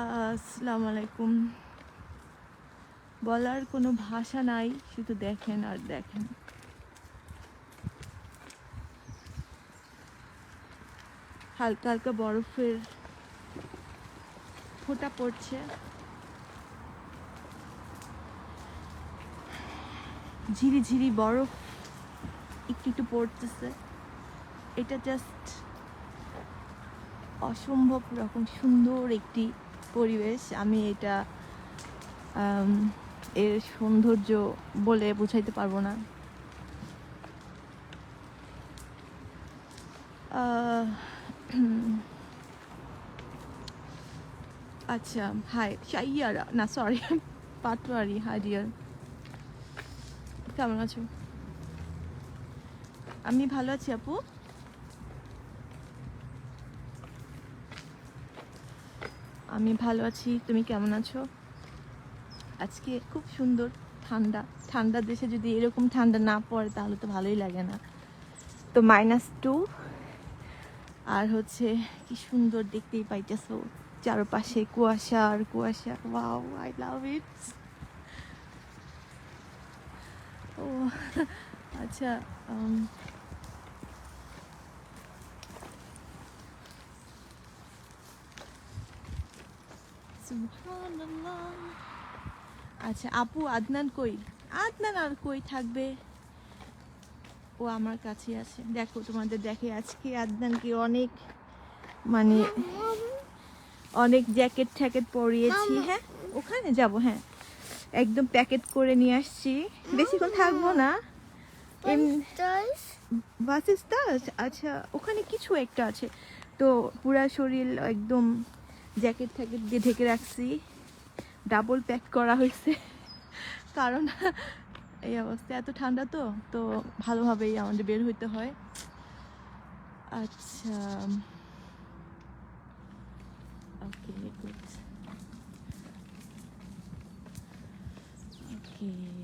আসসালামু আলাইকুম বলার কোনো ভাষা নাই, শুধু দেখেন আর দেখেন। হালকা হালকা বরফের ফোঁটা পড়ছে। ঝিরি ঝিরি বরফ একটু একটু পড়তেছে। এটা জাস্ট অসম্ভব রকম সুন্দর একটি পরিবেশ, আমি এটা এর সৌন্দর্য বলে বোঝাইতে পারব না। আচ্ছা হাই শাইয়ারা, না সরি পাটোয়ারি হাই ডিয়ার কেমন আছো? আমি ভালো আছি আপু। আমি ভালো আছি, তুমি কেমন আছো? আজকে খুব সুন্দর, ঠান্ডা ঠান্ডা দেশে যদি এরকম ঠান্ডা না পড়ে তাহলে তো ভালোই লাগে না। তো মাইনাস টু আর হচ্ছে কি সুন্দর দেখতেই পাইতেছো, চারপাশে কুয়াশা আর কুয়াশা ওয়াও আই লাভ ইট ও আচ্ছা আচ্ছা আপু আদনান কই? আদনান আর কই থাকবে? ও আমার কাছে আছে। দেখো তোমাদের দেখে আজকে আদনানকে অনেক মানে অনেক জ্যাকেট ঠ্যাকেট পরিয়েছি হ্যাঁ? ওখানে যাব হ্যাঁ। একদম প্যাকেট করে নিয়ে আসছি। বেশিক্ষণ থাকব না। বাস আচ্ছা ওখানে কিছু একটা আছে। তো পুরা শরীর একদম জ্যাকেট ট্যাকেট দিয়ে ঢেকে রাখছি। ডাবল প্যাক করা হয়েছে। কারণ এই অবস্থা, এত ঠান্ডা তো তো ভালোভাবেই আমাদের বের হইতে হয়। আচ্ছা। ওকে ওকে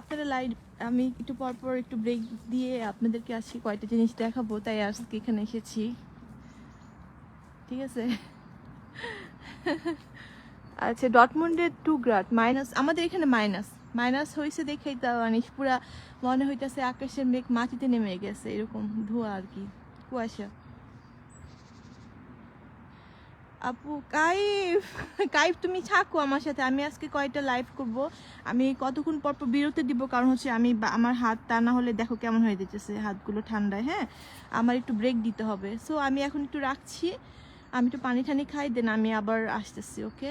আপনারা লাইট আমি একটু পর পর একটু ব্রেক দিয়ে আপনাদেরকে আজকে কয়টা জিনিস দেখাবো তাই আজকে এখানে এসেছি। ঠিক আছে? আচ্ছা ডটমুন্ডের টু গ্রাড মাইনাস আমাদের এখানে মাইনাস মাইনাস হয়েছে দেখেই তা মানে পুরা মনে হইতেছে আকাশের মেঘ মাটিতে নেমে গেছে এরকম ধোঁয়া আর কি। কুয়াশা। আপু, কাইফ কাইফ তুমি থাকো আমার সাথে, আমি আজকে কয়েকটা লাইভ করব। আমি কতক্ষণ পর পর বিরতি দিব, কারণ হচ্ছে আমি আমার হাত তা না হলে দেখো কেমন হয়ে যেতেছে, হাতগুলো ঠান্ডায় হ্যাঁ? আমার একটু ব্রেক দিতে হবে। সো আমি এখন একটু রাখছি। আমি একটু পানি ঠানি খাই দেন আমি আবার আসতেছি ওকে